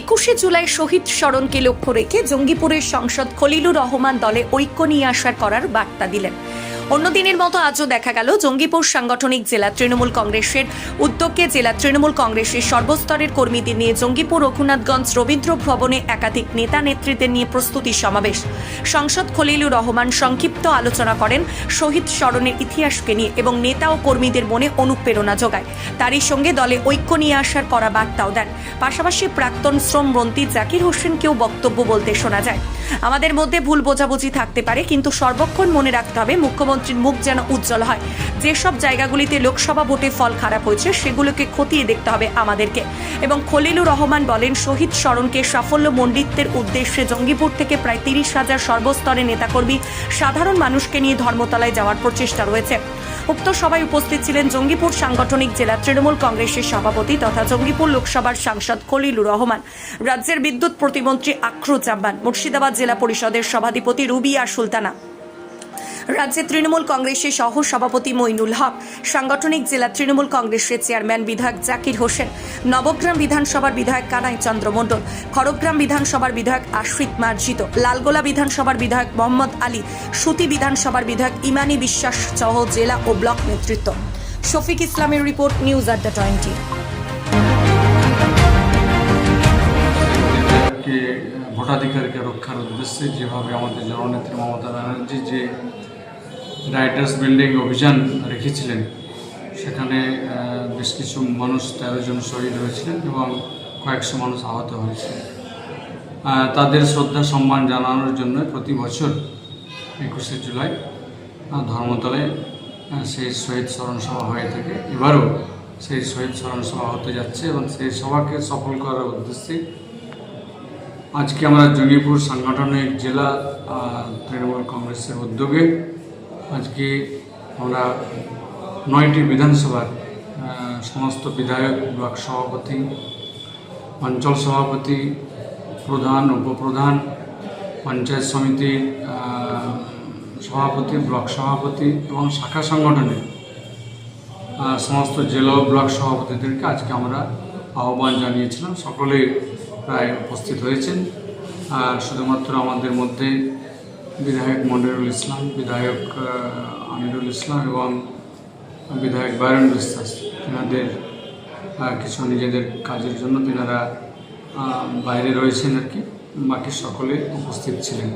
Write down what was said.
একুশে জুলাই শহীদ স্মরণকে লক্ষ্য রেখে জঙ্গিপুরের সংসদ খলিলুর রহমান দলে ঐক্য নিয়ে আসার করার বার্তা দিলেন। অন্য দিনের মতো আজও দেখা গেল জঙ্গিপুর সাংগঠনিক জেলা তৃণমূল কংগ্রেসের উদ্যোগে জেলা তৃণমূল কংগ্রেসের সর্বস্তরের কর্মীদের নিয়ে জঙ্গিপুর, রঘুনাথগঞ্জ, রবীন্দ্র ভবনে একাধিক নেতা নেতৃত্বের নিয়ে প্রস্তুতি সমাবেশ। সংসদ খলিলুর রহমান সংক্ষিপ্ত আলোচনা করেন শহীদ স্মরণের ইতিহাসকে নিয়ে এবং নেতা ও কর্মীদের মনে অনুপ্রেরণা যোগায়। তারই সঙ্গে দলে ঐক্য নিয়ে আসার করা বার্তাও দেন। পাশাপাশি প্রাক্তন শ্রমমন্ত্রী জাকির হোসেনকেও বক্তব্য বলতে শোনা যায়। আমাদের মধ্যে ভুল বোঝাবুঝি থাকতে পারে, কিন্তু সর্বক্ষণ মনে রাখতে হবে মুখ্যমন্ত্রীর মুখ যেন উজ্জ্বল হয়। যেসব জায়গাগুলিতে লোকসভা ভোটে ফল খারাপ হয়েছে, সেগুলোকে খতিয়ে দেখতে হবে আমাদেরকে। এবং খলিলুর রহমান বলেন, শহীদ স্মরণকে সাফল্য মণ্ডিতের উদ্দেশ্যে জঙ্গিপুর থেকে প্রায় তিরিশ হাজার সর্বস্তরে নেতাকর্মী সাধারণ মানুষকে নিয়ে ধর্মতলায় যাওয়ার প্রচেষ্টা রয়েছে। উক্ত সভায় উপস্থিত ছিলেন জঙ্গিপুর সাংগঠনিক জেলা তৃণমূল কংগ্রেসের সভাপতি তথা জঙ্গিপুর লোকসভার সাংসদ খলিলুর রহমান, রাজ্যের বিদ্যুৎ প্রতিমন্ত্রী আখরুজ্জামান মুর্শিদাবাদ জেলা পরিষদের সভাধিপতি রুবিয়া সুলতানা। রাজ্যের তৃণমূল কংগ্রেসের সহ সভাপতি মইনুল হক, সাংগঠনিক জেলা তৃণমূল কংগ্রেসের চেয়ারম্যান বিধায়ক জাকির হোসেন, নবগ্রাম বিধানসভার বিধায়ক কানাই চন্দ্র মণ্ডল খড়গ্রাম বিধানসভার বিধায়ক আশ্রিত মার্জিত, লালগোলা বিধানসভার বিধায়ক মোহাম্মদ আলী, সুতি বিধানসভার বিধায়ক ইমানি বিশ্বাস সহ জেলা ও ব্লক নেতৃত্ব। শফিক ইসলামের রিপোর্ট, নিউজ আড্ডা টোয়েন্টি। ভোটাধিকারকে রক্ষার উদ্দেশ্যে যেভাবে আমাদের জননেত্রী মমতা ব্যানার্জি যে রাইটার্স বিল্ডিং অভিযান রেখেছিলেন। সেখানে বেশ কিছু মানুষ তেরো জন শহীদ হয়েছিলেন এবং কয়েকশো মানুষ আহত হয়েছে তাদের শ্রদ্ধা সম্মান জানানোর জন্য প্রতি বছর একুশে জুলাই আহ, ধর্মতলায় সেই শহীদ স্মরণ সভা হয়ে থাকে। এবারও সেই শহীদ স্মরণ সভা হতে যাচ্ছে এবং সেই সভাকে সফল করার উদ্দেশ্যে আজকে আমরা জঙ্গিপুর সাংগঠনিক জেলা তৃণমূল কংগ্রেসের উদ্যোগে আজকে আমরা নয়টি বিধানসভার সমস্ত বিধায়ক, ব্লক সভাপতি, অঞ্চল সভাপতি, প্রধান, উপপ্রধান, পঞ্চায়েত সমিতির সভাপতি, ব্লক সভাপতি এবং শাখা সংগঠনের সমস্ত জেলা ব্লক সভাপতিদেরকে আজকে আমরা আহ্বান জানিয়েছিলাম। সকলে প্রায় উপস্থিত হয়েছেন। আর শুধুমাত্র আমাদের মধ্যে বিধায়ক মনিরুল ইসলাম, বিধায়ক আমিরুল ইসলাম এবং বিধায়ক বায়রন বিশ্বাস। তেনাদের কিছু নিজেদের কাজের জন্য তেনারা বাইরে রয়েছেন আর কি। বাকি সকলে উপস্থিত ছিলেন।